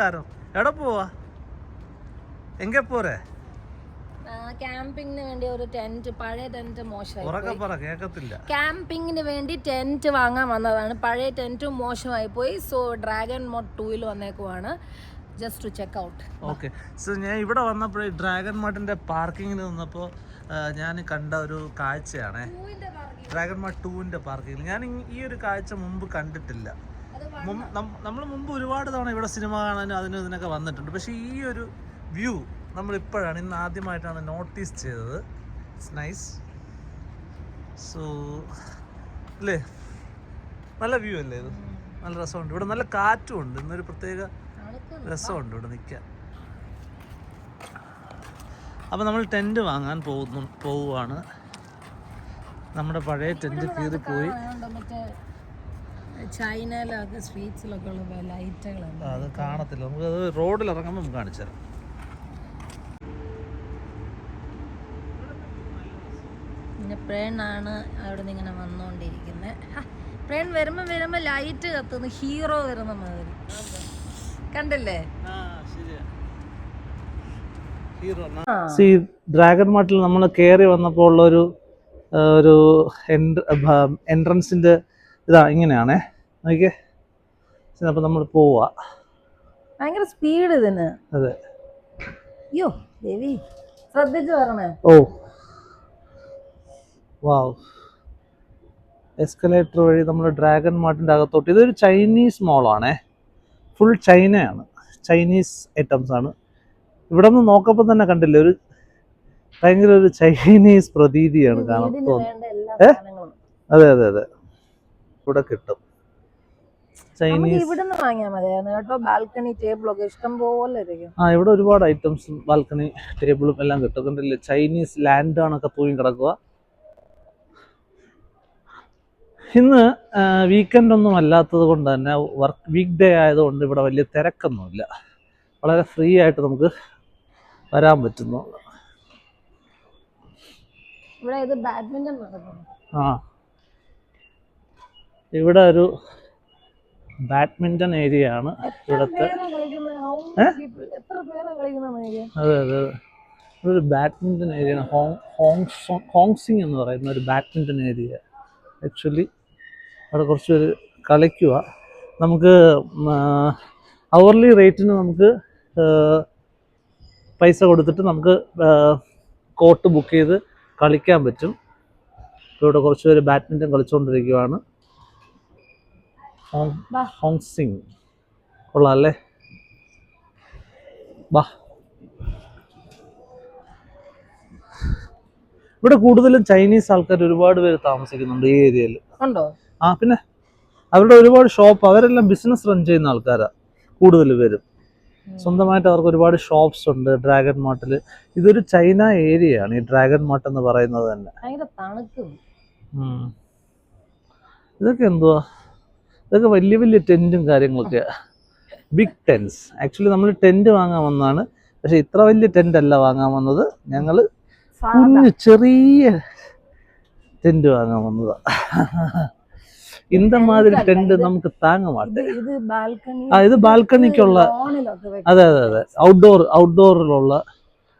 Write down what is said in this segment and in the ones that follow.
കാരം എവിടെ പോവാ? എങ്ക പോരെ? ക്യാമ്പിങ്ങിന് വേണ്ടി ഒരു ടെന്റ് പഴയ ടെന്റ് മോശമായി ക്യാമ്പിങ്ങിന് വേണ്ടി ടെന്റ് വാങ്ങാൻ വന്നതാണ്. പഴയ ടെന്റും മോശമായി പോയി. സോ ഡ്രാഗൺ മോഡ് ടൂയിൽ വന്നേക്കുവാണ്. Just to check out okay. So ഞാൻ ഇവിടെ വന്നപ്പോഴേ ഡ്രാഗൺ മാർട്ടിന്റെ പാർക്കിങ്ങിൽ നിന്നപ്പോൾ ഞാൻ കണ്ട ഒരു കാഴ്ചയാണ്. ഡ്രാഗൺ മാർട്ട് ടൂവിന്റെ പാർക്കിങ്ങിൽ ഞാൻ ഈ ഒരു കാഴ്ച മുമ്പ് കണ്ടിട്ടില്ല. നമ്മൾ മുമ്പ് ഒരുപാട് തവണ ഇവിടെ സിനിമ കാണാനും അതിനും ഇതിനൊക്കെ വന്നിട്ടുണ്ട്. പക്ഷേ ഈ ഒരു വ്യൂ നമ്മൾ ഇപ്പോഴാണ് ഇന്ന് ആദ്യമായിട്ടാണ് നോട്ടീസ് ചെയ്തത്. ഇറ്റ്സ് നൈസ് സോ അല്ലേ നല്ല വ്യൂ അല്ലേ ഇത്? നല്ല രസമുണ്ട്. ഇവിടെ നല്ല കാറ്റും ഉണ്ട് ഇന്നൊരു പ്രത്യേക രസമുണ്ട് ഇവിടെ നിൽക്കാൻ. അപ്പോൾ നമ്മൾ ടെന്റ് വാങ്ങാൻ പോകുന്നു പോവുകയാണ്. നമ്മുടെ പഴയ ടെന്റ് കീറിപ്പോയി. മറ്റേ ചൈനയിലൊക്കെ സ്ട്രീറ്റ്സിലൊക്കെ ഉള്ള ലൈറ്റുകളുണ്ട് അത് കാണത്തില്ല. നമുക്ക് അത് റോഡിൽ ഇറങ്ങുമ്പോൾ നമുക്ക് കാണിച്ചു തരാം. പിന്നെ പ്രേണാണ് അവിടെ നിന്ന് ഇങ്ങനെ വന്നുകൊണ്ടിരിക്കുന്നത് പ്രേൺ വരുമ്പോൾ വരുമ്പോൾ ലൈറ്റ് കത്തുന്നു. ഹീറോ വരുന്ന മാതിരി. കണ്ടില്ലേ? സി ഡ്രാഗൺ മാർട്ടിൽ നമ്മൾ കയറി വന്നപ്പോൾ ഉള്ള ഒരു ഒരു എൻട്രൻസിന്റെ ഇതാ ഇങ്ങനെയാണേ. നോക്കിയേ. അപ്പോൾ നമ്മൾ പോവാ. ഭയങ്കര സ്പീഡ് ഇതിന്. അതെ. അയ്യോ ദേവി ശ്രദ്ധിച്ചു പറഞ്ഞേ ഓ. വാവ്. എസ്കലേറ്റർ വഴി നമ്മൾ ഡ്രാഗൺ മാർട്ടിന്റെ അകത്തോട്ട്. ഇതൊരു ചൈനീസ് മോളാണേ ഫുൾ ചൈനയാണ് ചൈനീസ് ഐറ്റംസ് ആണ്. ഇവിടെ നിന്ന് നോക്കപ്പോൾ തന്നെ കണ്ടില്ലേ ഒരു ഭയങ്കര ഒരു ചൈനീസ് പ്രതീതിയാണ് കാണാൻ തോന്നുന്നത്. ഏ? അതെ അതെ അതെ. ഇവിടെ കിട്ടും. ചൈനീസ് ഇവിടുന്ന് വാങ്ങിയാൽ മതിയായിരുന്നു കേട്ടോ ബാൽക്കണി ടേബിളൊക്കെ ഇഷ്ടം പോലെ ഇരിക്കും. ആ ഇവിടെ ഒരുപാട് ഐറ്റംസും ബാൽക്കണി ടേബിളും എല്ലാം കിട്ടും. കണ്ടില്ലേ ചൈനീസ് ലാൻഡാണൊക്കെ തൂങ്ങി കിടക്കുക. ഇന്ന് വീക്കെൻഡ് ഒന്നും അല്ലാത്തത് കൊണ്ട് തന്നെ വർക്ക് വീക്ക് ഡേ ആയതുകൊണ്ട് ഇവിടെ വലിയ തിരക്കൊന്നുമില്ല. വളരെ ഫ്രീ ആയിട്ട് നമുക്ക് വരാൻ പറ്റുന്നു. ഇവിടെ ഇത് ബാഡ്മിന്റൺ നടക്കുന്നു? ആ. ഇവിടെ ഒരു ബാഡ്മിന്റൺ ഏരിയ ആണ് ഇവിടുത്തെ? അതെ അതെ. ഒരു ബാഡ്മിന്റൺ ഏരിയ ആണ് ഹോങ് ഹോങ്സിങ് എന്ന് പറയുന്ന ഒരു ബാഡ്മിന്റൺ ഏരിയ. ആക്ച്വലി അവിടെ കുറച്ച് പേര് കളിക്കുക. നമുക്ക് അവർലി റേറ്റിന് നമുക്ക് പൈസ കൊടുത്തിട്ട് നമുക്ക് കോട്ട് ബുക്ക് ചെയ്ത് കളിക്കാൻ പറ്റും. ഇവിടെ കുറച്ച് പേര് ബാഡ്മിന്റൺ കളിച്ചുകൊണ്ടിരിക്കുകയാണ് ഹോങ് ബാ. ഹോങ്സിങ് കൊള്ളാം അല്ലേ വാ ഇവിടെ കൂടുതലും ചൈനീസ് ആൾക്കാർ ഒരുപാട് പേര് താമസിക്കുന്നുണ്ട് ഈ ഏരിയയിൽ. ഉണ്ടോ? ആ പിന്നെ അവരുടെ ഒരുപാട് ഷോപ്പ് അവരെല്ലാം ബിസിനസ് റൺ ചെയ്യുന്ന ആൾക്കാരാ കൂടുതൽ പേരും. സ്വന്തമായിട്ട് അവർക്ക് ഒരുപാട് ഷോപ്സ് ഉണ്ട് ഡ്രാഗൺ മാർട്ടിൽ ഇതൊരു ചൈന ഏരിയയാണ് ഈ ഡ്രാഗൺ മാർട്ട് എന്ന് പറയുന്നത് തന്നെ. ഇതൊക്കെ എന്തുവാ? ഇതൊക്കെ വലിയ വലിയ ടെന്റും കാര്യങ്ങളൊക്കെ. ബിഗ് ടെൻസ് ആക്ച്വലി നമ്മൾ ടെന്റ് വാങ്ങാൻ വന്നതാണ്. പക്ഷെ ഇത്ര വലിയ ടെന്റ് അല്ല വാങ്ങാൻ വന്നത്. ഞങ്ങൾ. കുഞ്ഞു ചെറിയ ടെന്റ് വാങ്ങാൻ വന്നതാ. ഇന്ത മാതിരി ടെന്റ് നമുക്ക് താങ്ങ ഇത് മാട്ടെ ബാൽക്കണി ആ ഇത് ബാൽക്കണിക്കുള്ള. അതെ അതെ അതെ. ഔട്ട്ഡോർ ഔട്ട്ഡോറിലുള്ള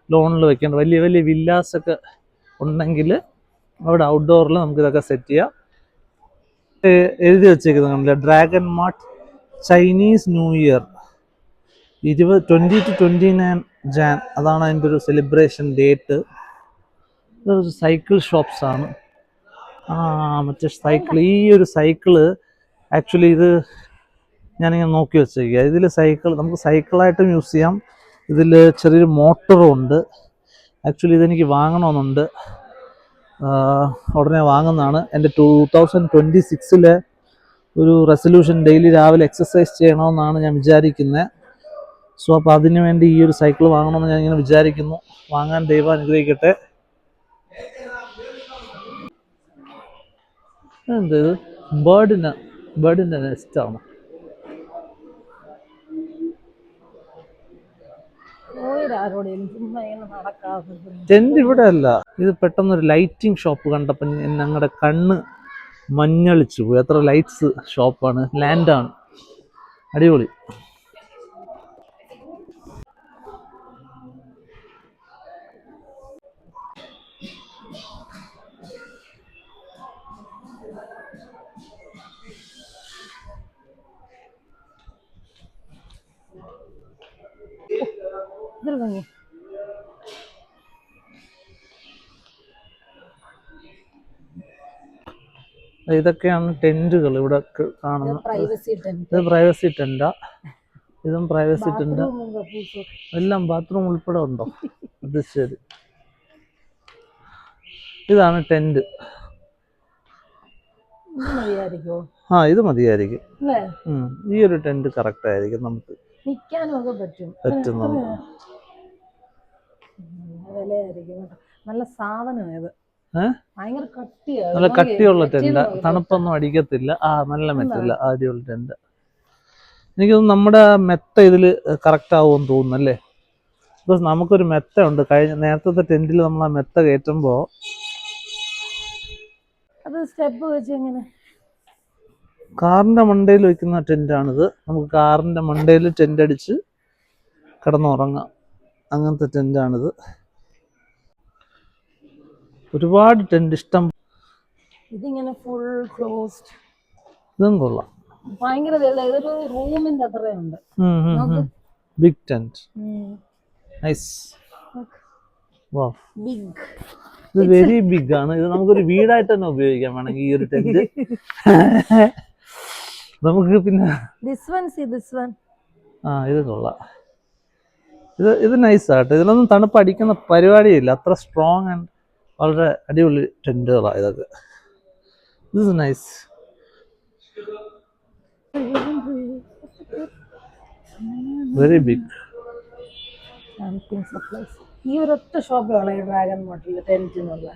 ലോണിൽ വെക്കേണ്ട വലിയ വലിയ വില്ലാസ് ഒക്കെ ഉണ്ടെങ്കിൽ അവിടെ ഔട്ട്ഡോറിൽ നമുക്ക് ഇതൊക്കെ സെറ്റ് ചെയ്യാം. എഴുതി വെച്ചേക്കുന്നത് കണ്ടില്ല? Dragon Mart Chinese new year ഇരുപത് twenty two twenty nine Jan അതാണ് അതിന്റെ ഒരു സെലിബ്രേഷൻ ഡേറ്റ് സൈക്കിൾ ഷോപ്സ് ആണ്. ആ മറ്റേ സൈക്കിൾ ഈ ഒരു സൈക്കിൾ ആക്ച്വലി ഇത് ഞാനിങ്ങനെ നോക്കി വെച്ചേക്കുക ഇതിൽ സൈക്കിൾ നമുക്ക് സൈക്കിളായിട്ടും യൂസ് ചെയ്യാം. ഇതിൽ ചെറിയൊരു മോട്ടറും ഉണ്ട്. ആക്ച്വലി ഇതെനിക്ക് വാങ്ങണമെന്നുണ്ട്. ഉടനെ വാങ്ങുന്നതാണ്. എന്റെ ടൂ തൗസൻഡ് ട്വന്റി സിക്സിലെ ഒരു റെസൊല്യൂഷൻ ഡെയിലി രാവിലെ എക്സസൈസ് ചെയ്യണമെന്നാണ് ഞാൻ വിചാരിക്കുന്നത് സോ അപ്പോൾ അതിനു വേണ്ടി ഈ ഒരു സൈക്കിൾ വാങ്ങണമെന്ന് ഞാൻ ഇങ്ങനെ വിചാരിക്കുന്നു. വാങ്ങാൻ ദൈവം അനുഗ്രഹിക്കട്ടെ. എന്ത് ബേർഡിന് ബേർഡിന്റെ നെസ്റ്റാണ് ടെന്റ് ഇവിടെ അല്ല ഇത് പെട്ടെന്ന് ഒരു ലൈറ്റിംഗ് ഷോപ്പ് കണ്ടപ്പോൾ ഞങ്ങളുടെ കണ്ണ് മഞ്ഞളിച്ചു പോയി. എത്ര ലൈറ്റ്സ് ഷോപ്പാണ് ലാൻഡാണ് അടിപൊളി. ഇതൊരു ഭംഗി ഇതൊക്കെയാണ് ടെന്റുകൾ ഇവിടെ കാണുന്നത് പ്രൈവസി ഇത് പ്രൈവസി ടെന്റാ ഇതും പ്രൈവസി ടെന്റ്. എല്ലാം ബാത്റൂം ഉൾപ്പെടെ ഉണ്ടോ? അത് ശരി. ഇതാണ് ടെന്റ് ആ ഇത് മതിയായിരിക്കും. ഈ ഒരു ടെന്റ് കറക്റ്റ് ആയിരിക്കും നമുക്ക്. പറ്റും. നമുക്ക്. വിലയായിരിക്കും കേട്ടോ. നല്ല സാധനം ഇത്. നല്ല കട്ടിയുള്ള ടെന്റ് തണുപ്പൊന്നും അടിക്കത്തില്ല. ആ നല്ല മെറ്റല്ല. ആദ്യമുള്ള ടെന്റ് എനിക്ക് നമ്മുടെ മെത്ത ഇതിൽ കറക്റ്റ് ആവുമെന്ന് തോന്നുന്നു അല്ലേ? ബിക്കോസ് നമുക്കൊരു മെത്ത ഉണ്ട് കഴിഞ്ഞ നേരത്തെ ടെന്റിൽ നമ്മൾ ആ മെത്ത കയറ്റുമ്പോൾ അത് സ്റ്റെപ്പ് വെച്ച് എങ്ങനെ? കാറിന്റെ മണ്ടയിൽ വെക്കുന്ന ടെന്റാണിത്. നമുക്ക് കാറിന്റെ മണ്ടയിൽ ടെന്റ് അടിച്ച് കിടന്നുറങ്ങാം. അങ്ങനത്തെ ടെന്റാണിത്. ഒരുപാട് ടെൻഡ് ഇഷ്ടം. ഇതിങ്ങനെ ഫുൾ ക്ലോസ്ഡ് ഇതും കൊള്ളാം. ഭയങ്കര ഇതൊരു റൂമിന്റെ അത്രയുണ്ട്. ബിഗ് ടെന്റ് നൈസ് ബിഗ് ഇത് വെരി ബിഗ് ആണ്. ഇത് നമുക്കൊരു വീടായിട്ട് തന്നെ ഉപയോഗിക്കാം വേണമെങ്കിൽ ഈ ഒരു ടെന്റ് നമുക്ക് പിന്നെ this one see this one ആ ഇത് കൊള്ളാം. ഇത് ഇത് നൈസ് ആട്ടോ. ഇതിലൊന്നും തണുപ്പ് അടിക്കുന്ന പരിപാടിയില്ല. അത്ര സ്ട്രോങ് ആൻഡ് വളരെ അടിപൊളി ടെന്റുകളാണ് ഇതൊക്കെ. ഇത് നൈസ് വെരി ബിഗ് ഈ ഒരൊറ്റ ഷോപ്പിലാണ് ഈ ഡ്രാഗൺ മോട്ടിൽ ടെന്റിനുള്ള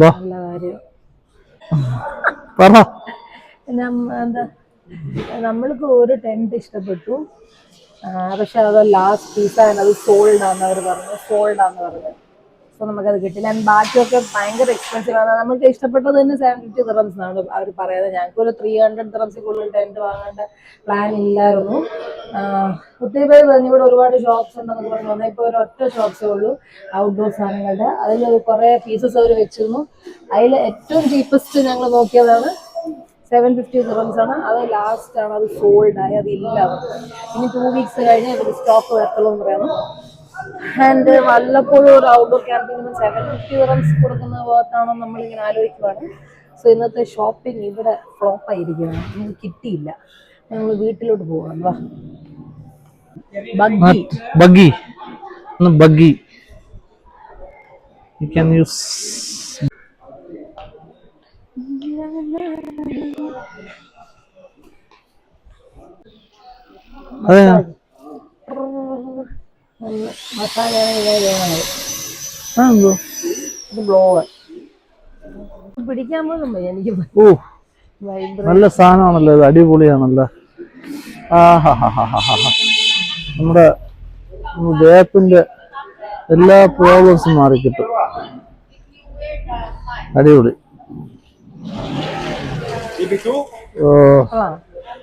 വാ. നല്ല കാര്യം. പറ. എന്താ നമ്മൾക്ക് ഒരു ടെന്റ് ഇഷ്ടപ്പെട്ടു. പക്ഷെ അത് ലാസ്റ്റ് പീസാണ് അത് സോൾഡ് ആണെന്ന് അവർ പറഞ്ഞു സോൾഡ് ആണെന്ന് പറഞ്ഞു. സോ നമുക്കത് കിട്ടില്ല. ആൻഡ് ബാക്കിയൊക്കെ ഭയങ്കര എക്സ്പെൻസീവ് ആണ്. നമുക്ക് ഇഷ്ടപ്പെട്ടത് തന്നെ സെവൻ ഫിഫ്റ്റി ദിറംസ് ആണ് അവർ പറയുന്നത്. ഞങ്ങൾക്ക് ഒരു ത്രീ ഹൺഡ്രഡ് ദിറംസിൽ കൂടുതൽ ടെന്റ് വാങ്ങേണ്ട പ്ലാൻ ഇല്ലായിരുന്നു. ഒത്തിരി പേര് പറഞ്ഞു ഇവിടെ ഒരുപാട് ഷോപ്സ് ഉണ്ടെന്ന് പറഞ്ഞു. വന്നാൽ ഇപ്പോൾ ഒരു ഒറ്റ ഷോപ്സേ ഉള്ളൂ. ഔട്ട്ഡോർ സാധനങ്ങളുടെ. അതിൽ കുറേ പീസസ് അവർ വെച്ചിരുന്നു. അതിൽ ഏറ്റവും ചീപ്പസ്റ്റ് ഞങ്ങൾ നോക്കിയതാണ് സെവൻ ഫിഫ്റ്റി ദിറംസ് ആണ്. അത് ലാസ്റ്റ് ആണ്. അത് സോൾഡ് ആയി. അത് ഇല്ല. ഇനി ടു വീക്സ് കഴിഞ്ഞ് ഇവർ സ്റ്റോക്ക് വരത്തുള്ളൂ എന്ന് പറയുന്നു. ആൻഡ് വല്ലപ്പോഴും ഒരു ഔട്ട്ഡോർ ക്യാമ്പിങ്ങിന് സെവൻ ഫിഫ്റ്റി ദിറംസ് കൊടുക്കുന്ന ഭാഗത്താണോ നമ്മളിങ്ങനെ ആലോചിക്കുവാണ്. സോ ഇന്നത്തെ ഷോപ്പിംഗ് ഇവിടെ ഫ്ലോപ്പ് ആയിരിക്കുകയാണ്. നമുക്ക് കിട്ടിയില്ല. നമ്മൾ വീട്ടിലോട്ട് പോകണം വാ. Buggy. Buggy. Buggy. You can use അതെ ബ്ലോവർ പിടിക്കാൻ പോലും എനിക്ക്? ഓ നല്ല സാധനമാണല്ലോ ഇത് അടിപൊളിയാണല്ലോ. നമ്മുടെ ദേഹത്തിന്റെ എല്ലാ പ്രോബ്ലംസും മാറിക്കിട്ടും. അടിപൊളി. ഓ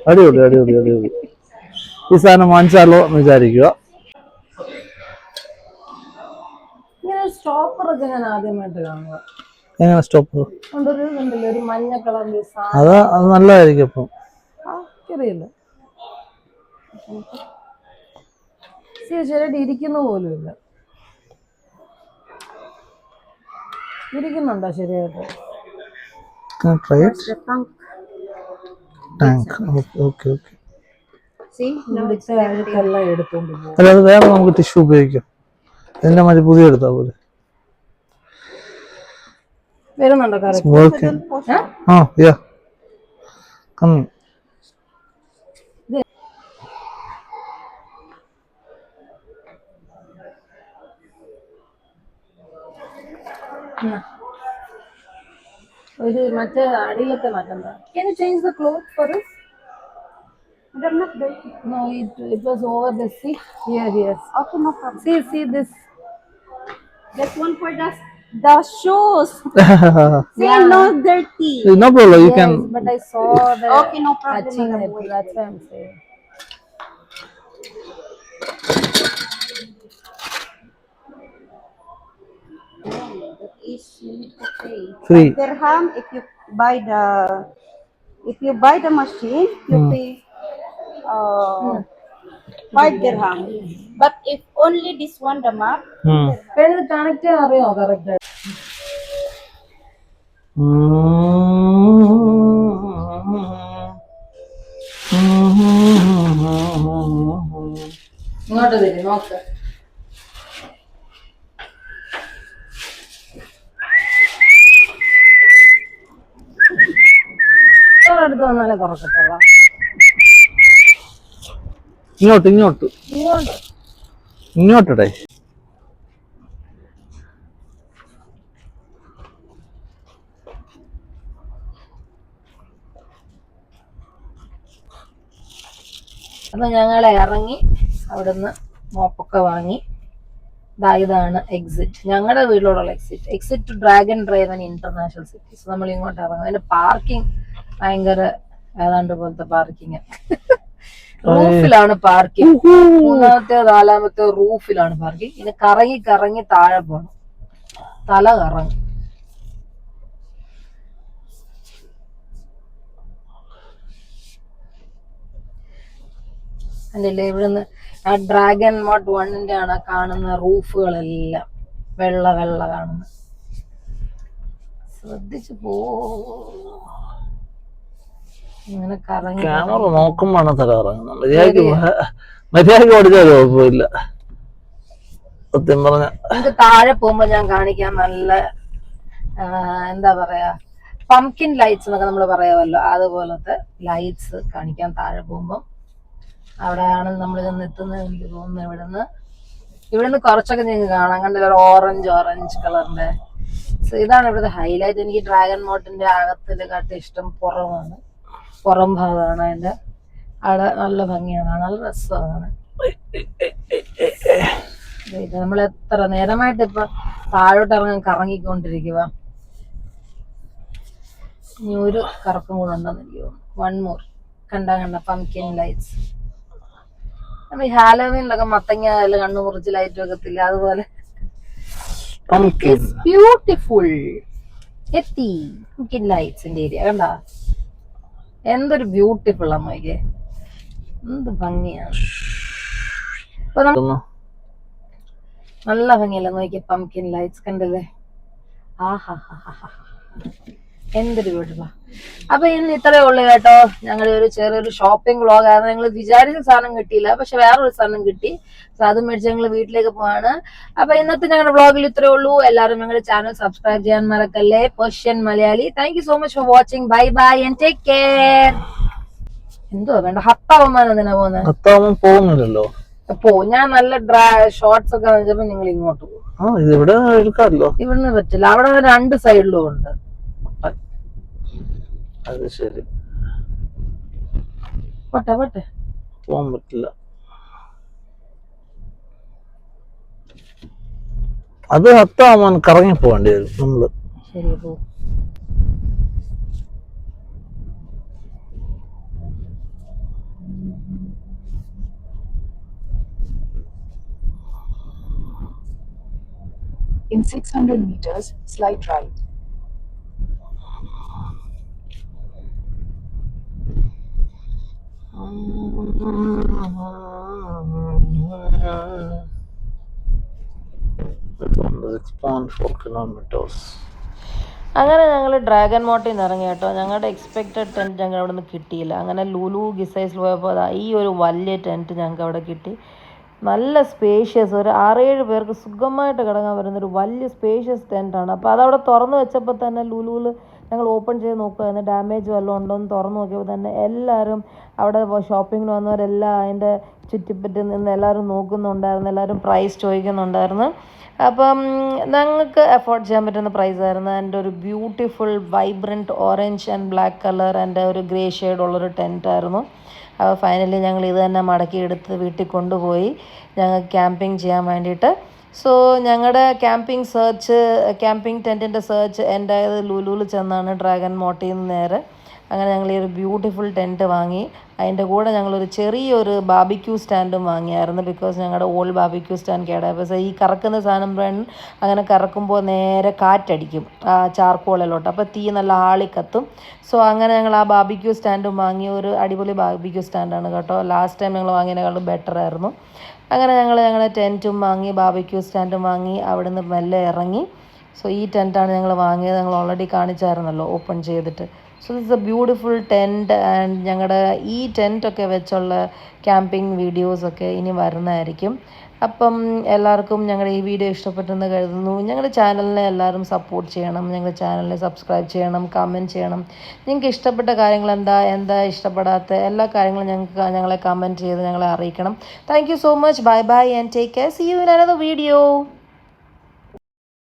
അടിപൊളി അടിപൊളി അടിപൊളി. ഈ സാധനം വാങ്ങിച്ചാലോ എന്ന് വിചാരിക്കുക. ഇങ്ങനെ സ്റ്റോപ്പറൊക്കെ ഞാൻ ആദ്യമായിട്ട് കാണുക. എങ്ങനെ സ്റ്റോപ്പർ ഒരു മഞ്ഞ കളറിന്റെ സാധനം. അത് അത് നല്ലതായിരിക്കും അപ്പം. അറിയില്ല ശരിയായിട്ട് ഇരിക്കുന്ന പോലും ഇല്ല. ഇരിക്കുന്നുണ്ടോ ശരിയായിട്ട്? ട്രൈ ടാങ്ക് ഓക്കെ ഓക്കെ ഇവിടുത്തെ അഴുക്കെല്ലാം എടുത്തോണ്ട് പോകും അല്ല അത് വേറെ നമുക്ക് ടിഷ്യൂ ഉപയോഗിക്കാം. ഇതിന്റെ മാതിരി പുതിയ എടുത്താൽ പോലെ. വരുന്നുണ്ടോ കറി ഓക്കെ ആ യാ കമ്മി ഒരു മറ്റേ അടിയിലത്തെ മാറ്റം Can you change the cloth for us? No, it, it was over the sea. Here, yes. Okay, no problem. See, see this. That one for the the shoes. See, yeah. Eh, no dirty. No problem. You yes, can. But I saw the. Okay, no problem. It, that's what I'm saying. That is you need to. Three. Ham, if you buy the, if you buy the machine, you mm. pay. Uh, mm. Five dirham but if only this one the map ഇത് connect അറിയോ? Correct ഇങ്ങോട്ട് തരും നോക്ക്. എടുത്ത് അടുത്ത് വന്നാലേ തുറക്കത്തുള്ള. ഇങ്ങോട്ട് ഇങ്ങോട്ട്. ഇങ്ങോട്ട്. അപ്പൊ ഞങ്ങൾ ഇറങ്ങി അവിടുന്ന് മോപ്പൊക്കെ വാങ്ങി. ഇതാണ് എക്സിറ്റ് ഞങ്ങളുടെ വീട്ടിലോടുള്ള exit exit to Dragon Drive and International Cities നമ്മൾ ഇങ്ങോട്ട് ഇറങ്ങും. അതിന്റെ പാർക്കിംഗ് ഭയങ്കര ഏതാണ്ട് പോലത്തെ പാർക്കിംഗ് റൂഫിലാണ് പാർക്കിംഗ് മൂന്നാമത്തെ നാലാമത്തെ റൂഫിലാണ് പാർക്കിംഗ് ഇനി കറങ്ങി കറങ്ങി താഴെ പോണം. തല കറങ്ങും. അല്ലല്ലേ ഇവിടുന്ന് ആ ഡ്രാഗൺ മോട്ട് വണ്ണിന്റെ ആണ് കാണുന്ന റൂഫുകളെല്ലാം. വെള്ള വെള്ള കാണുന്നത്. ശ്രദ്ധിച്ചു പോ. ക്യാമറ നോക്കുമ്പോഴാണ് തല ഇറങ്ങുന്നത് മര്യാദയ്ക്ക് മര്യാദയ്ക്ക് ഓടിച്ചാൽ കുഴപ്പമില്ല. സത്യം പറഞ്ഞ. നമുക്ക് താഴെ പോകുമ്പോ ഞാൻ കാണിക്കാൻ നല്ല എന്താ പറയാ പംകിൻ ലൈറ്റ്സ് എന്നൊക്കെ നമ്മൾ പറയാമല്ലോ. അതുപോലത്തെ ലൈറ്റ്സ് കാണിക്കാൻ താഴെ പോകുമ്പോ അവിടെയാണ് നമ്മൾ ചെന്ന് എത്തുന്നത് എനിക്ക് തോന്നുന്നു ഇവിടുന്ന്. ഇവിടുന്ന് കുറച്ചൊക്കെ നിങ്ങൾക്ക് കാണാം. കണ്ടില്ല ഒരു ഓറഞ്ച് ഓറഞ്ച് കളറിന്റെ സോ ഇതാണ് ഇവിടുത്തെ ഹൈലൈറ്റ് എനിക്ക് ഡ്രാഗൺ മോട്ടിന്റെ അകത്തിലെ കാട്ടി ഇഷ്ടം പുറമാണ്. പുറം ഭാഗമാണ് അതിന്റെ. അവിടെ നല്ല ഭംഗിയാണ് കാണാൻ നല്ല രസമാണ്. ഇത് നമ്മൾ എത്ര നേരമായിട്ട് ഇപ്പൊ താഴോട്ട് ഇറങ്ങാൻ കറങ്ങിക്കൊണ്ടിരിക്കുക ഇനി ഒരു കറക്കം കൂടെ ഉണ്ടെന്ന് എനിക്ക് തോന്നുന്നു. വൺ മോർ കണ്ട കണ്ട പംകിൻ ലൈറ്റ്സ് നമ്മ ഈ ഹാലോവീനിലൊക്കെ മത്തങ്ങ അതിൽ കണ്ണു മുറിച്ച് ലൈറ്റ് വെക്കത്തില്ല അതുപോലെ. ബ്യൂട്ടിഫുൾ എത്തി. പംകിൻ ലൈറ്റ്സിന്റെ ഏരിയ കണ്ട? എന്തൊരു ബ്യൂട്ടിഫുൾ അമ്മയ്ക്ക് എന്ത് ഭംഗിയാണ് അപ്പൊ നമ്മ ഒന്ന് നല്ല ഭംഗിയല്ലേ നോക്കിയ പംകിൻ ലൈറ്റ്സ് കണ്ടല്ലേ? ആഹാ എന്തൊരു വീട്ടില? അപ്പൊ ഇന്ന് ഇത്രയേ ഉള്ളു കേട്ടോ. ഞങ്ങളുടെ ഒരു ചെറിയൊരു ഷോപ്പിംഗ് വ്ളോഗ് ആയിരുന്നു ഞങ്ങൾ വിചാരിച്ച സാധനം കിട്ടിയില്ല. പക്ഷെ വേറൊരു സാധനം കിട്ടി. അത് മേടിച്ച് ഞങ്ങൾ വീട്ടിലേക്ക് പോവാണ്. അപ്പൊ ഇന്നത്തെ ഞങ്ങളുടെ വ്ളോഗിൽ ഇത്രേ ഉള്ളൂ. എല്ലാവരും ഞങ്ങളുടെ ചാനൽ സബ്സ്ക്രൈബ് ചെയ്യാൻ മറക്കല്ലേ? Persian Malayali thank so much for watching bye bye and take care എന്തോ വേണ്ട. ഹത്താവന്മാരം പോകുന്നത് പോകുന്നില്ലല്ലോ പോ ഞാൻ നല്ല ഡ്രാ ഷോർട്സ് ഒക്കെ വെച്ചപ്പോ നിങ്ങൾ ഇങ്ങോട്ട് പോകും. ഇവിടെ എടുക്കാമല്ലോ. ഇവിടുന്ന് പറ്റില്ല. അവിടെ രണ്ട് സൈഡിലും ഉണ്ട്. അത് ശരി. പോട്ടെ പോട്ടെ. പോകാൻ പറ്റില്ല. അത് ഹത്താവാൻ കറങ്ങി പോകേണ്ടി വരും നമ്മൾ. ശരി പോ. In 600 meters, slight right. അങ്ങനെ ഞങ്ങൾ ഡ്രാഗൺ മോട്ടിൽ നിന്ന് ഇറങ്ങി കേട്ടോ. ഞങ്ങളുടെ എക്സ്പെക്റ്റഡ് ടെന്റ് ഞങ്ങൾ അവിടെ നിന്ന് കിട്ടിയില്ല. അങ്ങനെ ലുലു ഗിസൈസിൽ പോയപ്പോൾ ഈ ഒരു വലിയ ടെന്റ് ഞങ്ങൾക്ക് അവിടെ കിട്ടി. നല്ല സ്പേഷ്യസ് ഒരു ആറേഴ് പേർക്ക് സുഖമായിട്ട് കിടങ്ങാൻ പറ്റുന്ന ഒരു വലിയ സ്പേഷ്യസ് ടെന്റാണ് അപ്പോൾ അതവിടെ തുറന്ന് വെച്ചപ്പോൾ തന്നെ ലുലുവിൽ ഞങ്ങൾ ഓപ്പൺ ചെയ്ത് നോക്കുകയായിരുന്നു ഡാമേജ് വല്ലതും ഉണ്ടോ എന്ന് തുറന്ന് നോക്കിയപ്പോൾ തന്നെ എല്ലാവരും അവിടെ ഷോപ്പിങ്ങിന് വന്നവരെല്ലാം അതിന്റെ ചുറ്റിപ്പറ്റി നിന്ന് എല്ലാവരും നോക്കുന്നുണ്ടായിരുന്നു എല്ലാവരും പ്രൈസ് ചോദിക്കുന്നുണ്ടായിരുന്നു. അപ്പം ഞങ്ങൾക്ക് അഫോർഡ് ചെയ്യാൻ പറ്റുന്ന പ്രൈസ് ആയിരുന്നു. എന്റെ ഒരു beautiful vibrant orange and black colour എന്റെ ഒരു ഗ്രേ ഷെയ്ഡ് ഉള്ളൊരു ടെന്റ് ആയിരുന്നു. അപ്പോൾ ഫൈനലി ഞങ്ങൾ ഇത് തന്നെ മടക്കി എടുത്ത് വീട്ടിൽ കൊണ്ടുപോയി ഞങ്ങൾ ക്യാമ്പിങ് ചെയ്യാൻ വേണ്ടിയിട്ട് സോ ഞങ്ങളുടെ ക്യാമ്പിംഗ് സെർച്ച് ക്യാമ്പിംഗ് ടെന്റിന്റെ സെർച്ച് എന്റെ ലുലുവിൽ ചെന്നാണ് ഡ്രാഗൺ മോട്ടിൽ നിന്ന് നേരെ. അങ്ങനെ ഞങ്ങൾ ഈ ഒരു ബ്യൂട്ടിഫുൾ ടെന്റ് വാങ്ങി. അതിന്റെ കൂടെ ഞങ്ങളൊരു ചെറിയൊരു ബാബിക്യൂ സ്റ്റാൻഡും വാങ്ങിയായിരുന്നു ബിക്കോസ് ഞങ്ങളുടെ ഓൾഡ് ബാബിക്യൂ സ്റ്റാൻഡ് കേടായി പക്ഷേ ഈ കറക്കുന്ന സാധനം അങ്ങനെ കറക്കുമ്പോൾ നേരെ കാറ്റടിക്കും ആ ചാർക്കോളിലോട്ട്. അപ്പോൾ തീ നല്ല ആളി കത്തും. സോ അങ്ങനെ ഞങ്ങൾ ആ ബാബിക്യൂ സ്റ്റാൻഡും വാങ്ങി. ഒരു അടിപൊളി ബാബിക്യൂ സ്റ്റാൻഡാണ് കേട്ടോ. ലാസ്റ്റ് ടൈം ഞങ്ങൾ വാങ്ങിയതിനേക്കാളും ബെറ്റർ ആയിരുന്നു. അങ്ങനെ ഞങ്ങൾ ഞങ്ങളുടെ ടെന്റും വാങ്ങി ബാബിക്യൂ സ്റ്റാൻഡും വാങ്ങി അവിടുന്ന് മെല്ലെ ഇറങ്ങി. സോ ഈ ടെന്റാണ് ഞങ്ങൾ വാങ്ങിയത്. ഞങ്ങൾ ഓൾറെഡി കാണിച്ചായിരുന്നല്ലോ ഓപ്പൺ ചെയ്തിട്ട്. So this a beautiful tent and ഞങ്ങളുടെ ഈ ടെന്റൊക്കെ വെച്ചുള്ള ക്യാമ്പിംഗ് വീഡിയോസൊക്കെ ഇനി വരുന്നതായിരിക്കും. അപ്പം എല്ലാവർക്കും ഞങ്ങളുടെ ഈ വീഡിയോ ഇഷ്ടപ്പെട്ടെന്ന് കരുതുന്നു. ഞങ്ങളുടെ ചാനലിനെ എല്ലാവരും സപ്പോർട്ട് ചെയ്യണം. ഞങ്ങളുടെ ചാനലിനെ സബ്സ്ക്രൈബ് ചെയ്യണം കമന്റ് ചെയ്യണം. നിങ്ങൾക്ക് ഇഷ്ടപ്പെട്ട കാര്യങ്ങൾ എന്താ എന്താ ഇഷ്ടപ്പെടാത്ത എല്ലാ കാര്യങ്ങളും ഞങ്ങൾക്ക് ഞങ്ങളെ കമന്റ് ചെയ്ത് ഞങ്ങളെ അറിയിക്കണം. Thank so much bye bye and take care see you in another video